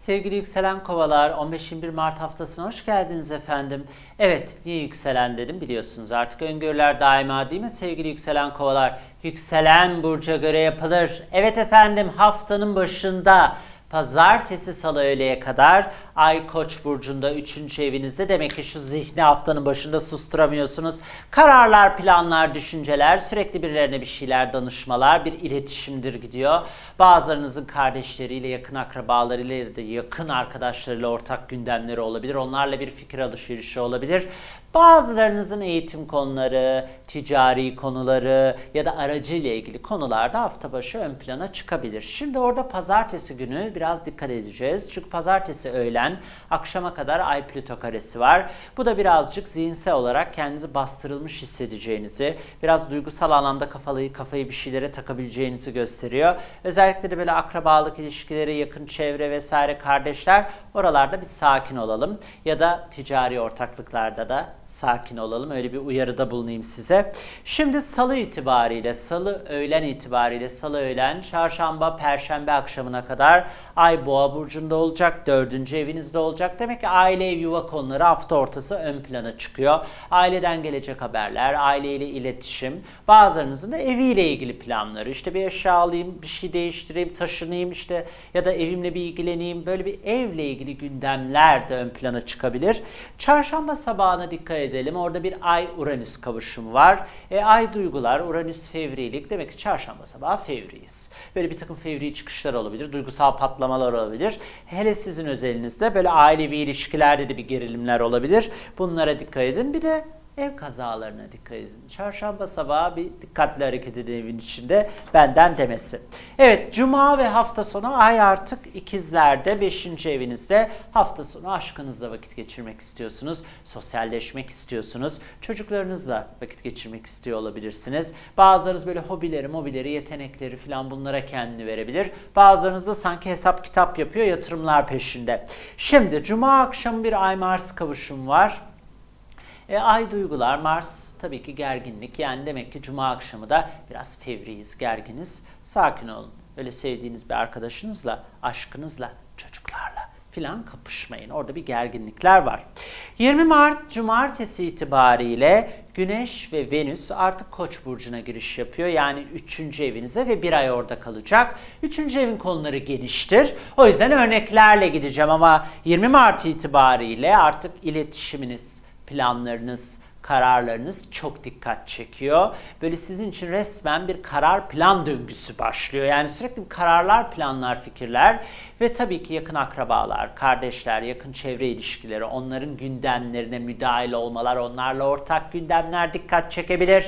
Sevgili yükselen kovalar 15-21 Mart haftasına hoş geldiniz efendim. Evet niye yükselen dedim biliyorsunuz artık öngörüler daima değil mi sevgili yükselen kovalar? Yükselen burca göre yapılır. Evet efendim haftanın başında Pazartesi salı öğleye kadar Ay Koç burcunda 3. evinizde demek ki şu zihni haftanın başında susturamıyorsunuz. Kararlar, planlar, düşünceler, sürekli birilerine bir şeyler danışmalar, bir iletişimdir gidiyor. Bazılarınızın kardeşleriyle, yakın akrabalarıyla ya da yakın arkadaşlarıyla ortak gündemleri olabilir. Onlarla bir fikir alışverişi olabilir. Bazılarınızın eğitim konuları, ticari konuları ya da aracı ile ilgili konularda hafta başı ön plana çıkabilir. Şimdi orada pazartesi günü biraz dikkat edeceğiz. Çünkü pazartesi öğlen akşama kadar Ay Plüto karesi var. Bu da birazcık zihinsel olarak kendinizi bastırılmış hissedeceğinizi, biraz duygusal anlamda kafayı, kafayı bir şeylere takabileceğinizi gösteriyor. Özellikle de böyle akrabalık ilişkileri, yakın çevre vesaire kardeşler oralarda bir sakin olalım. Ya da ticari ortaklıklarda da sakin olalım. Öyle bir uyarıda bulunayım size. Şimdi salı itibariyle, salı öğlen itibariyle, salı öğlen, çarşamba, perşembe akşamına kadar Ay Boğa burcunda olacak, dördüncü evinizde olacak. Demek ki aile ev yuva konuları hafta ortası ön plana çıkıyor. Aileden gelecek haberler, aileyle iletişim, bazılarınızın da eviyle ilgili planları. İşte bir eşya alayım, bir şey değiştireyim, taşınayım işte ya da evimle bir ilgileneyim. Böyle bir evle ilgili gündemler de ön plana çıkabilir. Çarşamba sabahına dikkat edelim. Orada bir Ay Uranüs kavuşumu var. E, ay duygular, Uranüs fevrilik. Demek ki çarşamba sabahı fevriyiz. Böyle bir takım fevri çıkışlar olabilir. Duygusal patlamalar olabilir. Hele sizin özelinizde böyle ailevi ilişkilerde de bir gerilimler olabilir. Bunlara dikkat edin. Bir de ev kazalarına dikkat edin. Çarşamba sabahı bir dikkatli hareket edin evin içinde benden demesi. Evet cuma ve hafta sonu ay artık ikizlerde 5. evinizde hafta sonu aşkınızla vakit geçirmek istiyorsunuz. Sosyalleşmek istiyorsunuz. Çocuklarınızla vakit geçirmek istiyor olabilirsiniz. Bazılarınız böyle hobileri, mobileri, yetenekleri falan bunlara kendini verebilir. Bazılarınız da sanki hesap kitap yapıyor yatırımlar peşinde. Şimdi cuma akşamı bir ay Mars kavuşum var. E, ay duygular, Mars tabii ki gerginlik. Yani demek ki cuma akşamı da biraz fevriyiz, gerginiz. Sakin olun. Öyle sevdiğiniz bir arkadaşınızla, aşkınızla, çocuklarla filan kapışmayın. Orada bir gerginlikler var. 20 Mart Cumartesi itibariyle Güneş ve Venüs artık Koç burcuna giriş yapıyor. Yani 3. evinize ve bir ay orada kalacak. 3. evin konuları geniştir. O yüzden örneklerle gideceğim ama 20 Mart itibariyle artık iletişiminiz, planlarınız, kararlarınız çok dikkat çekiyor. Böyle sizin için resmen bir karar plan döngüsü başlıyor. Yani sürekli kararlar, planlar, fikirler ve tabii ki yakın akrabalar, kardeşler, yakın çevre ilişkileri, onların gündemlerine müdahil olmalar, onlarla ortak gündemler dikkat çekebilir.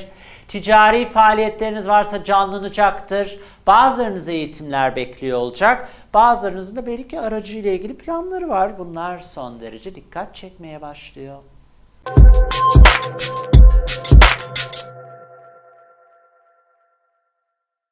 Ticari faaliyetleriniz varsa canlanacaktır. Bazılarınız eğitimler bekliyor olacak. Bazılarınızın da belki aracıyla ilgili planları var. Bunlar son derece dikkat çekmeye başlıyor. ピューッ!